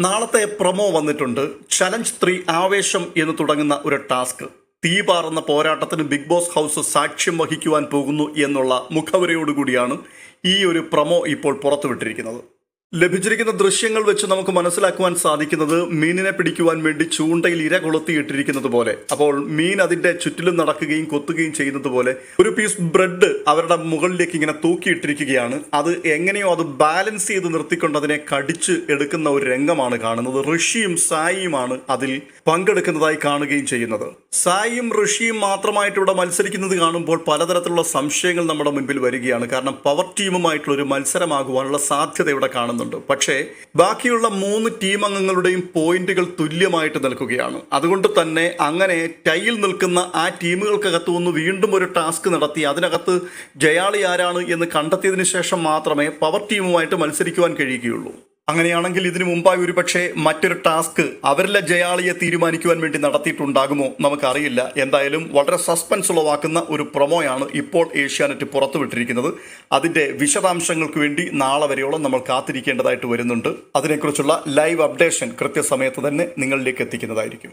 നാളത്തെ പ്രമോ വന്നിട്ടുണ്ട്. Challenge three ആവേശം എന്ന് തുടങ്ങുന്ന ഒരു ടാസ്ക്. തീ പാറുന്ന പോരാട്ടത്തിന് ബിഗ് ബോസ് ഹൗസ് സാക്ഷ്യം വഹിക്കുവാൻ പോകുന്നു എന്നുള്ള മുഖവരയോടുകൂടിയാണ് ഈ ഒരു പ്രമോ ഇപ്പോൾ പുറത്തുവിട്ടിരിക്കുന്നത്. ലഭിച്ചിരിക്കുന്ന ദൃശ്യങ്ങൾ വെച്ച് നമുക്ക് മനസ്സിലാക്കുവാൻ സാധിക്കുന്നത് മീനിനെ പിടിക്കുവാൻ വേണ്ടി ചൂണ്ടയിൽ ഇര കൊളുത്തിയിട്ടിരിക്കുന്നത് പോലെ. അപ്പോൾ മീൻ അതിന്റെ ചുറ്റിലും നടക്കുകയും കൊത്തുകയും ചെയ്യുന്നത് പോലെ ഒരു പീസ് ബ്രെഡ് അവരുടെ മുകളിലേക്ക് ഇങ്ങനെ തൂക്കിയിട്ടിരിക്കുകയാണ്. അത് എങ്ങനെയോ അത് ബാലൻസ് ചെയ്ത് നിർത്തിക്കൊണ്ട് അതിനെ കടിച്ച് എടുക്കുന്ന ഒരു രംഗമാണ് കാണുന്നത്. ഋഷിയും സായിയുമാണ് അതിൽ പങ്കെടുക്കുന്നതായി കാണുകയും ചെയ്യുന്നത്. സായിയും ഋഷിയും മാത്രമായിട്ട് ഇവിടെ മത്സരിക്കുന്നത് കാണുമ്പോൾ പലതരത്തിലുള്ള സംശയങ്ങൾ നമ്മുടെ മുൻപിൽ വരികയാണ്. കാരണം പവർ ടീമുമായിട്ടുള്ള ഒരു മത്സരമാകുവാനുള്ള സാധ്യത ഇവിടെ കാണുന്നുണ്ട്. പക്ഷേ ബാക്കിയുള്ള മൂന്ന് ടീം അംഗങ്ങളുടെയും പോയിന്റുകൾ തുല്യമായിട്ട് നിൽക്കുകയാണ്. അതുകൊണ്ട് തന്നെ അങ്ങനെ ടൈയിൽ നിൽക്കുന്ന ആ ടീമുകൾക്കകത്ത് ഒന്ന് വീണ്ടും ഒരു ടാസ്ക് നടത്തി അതിനകത്ത് ജയാളി ആരാണ് എന്ന് കണ്ടെത്തിയതിനു ശേഷം മാത്രമേ പവർ ടീമുമായിട്ട് മത്സരിക്കുവാൻ കഴിയുകയുള്ളൂ. അങ്ങനെയാണെങ്കിൽ ഇതിനു മുമ്പായി ഒരുപക്ഷെ മറ്റൊരു ടാസ്ക് അവരിലെ ജയാളിയെ തീരുമാനിക്കുവാൻ വേണ്ടി നടത്തിയിട്ടുണ്ടാകുമോ നമുക്കറിയില്ല. എന്തായാലും വളരെ സസ്പെൻസ് ഉളവാക്കുന്ന ഒരു പ്രൊമോയാണ് ഇപ്പോൾ ഏഷ്യാനെറ്റ് പുറത്തുവിട്ടിരിക്കുന്നത്. അതിന്റെ വിശദാംശങ്ങൾക്ക് വേണ്ടി നാളെ വരെയോളം നമ്മൾ കാത്തിരിക്കേണ്ടതായിട്ട് വരുന്നുണ്ട്. അതിനെക്കുറിച്ചുള്ള ലൈവ് അപ്ഡേഷൻ കൃത്യസമയത്ത് തന്നെ നിങ്ങളിലേക്ക് എത്തിക്കുന്നതായിരിക്കും.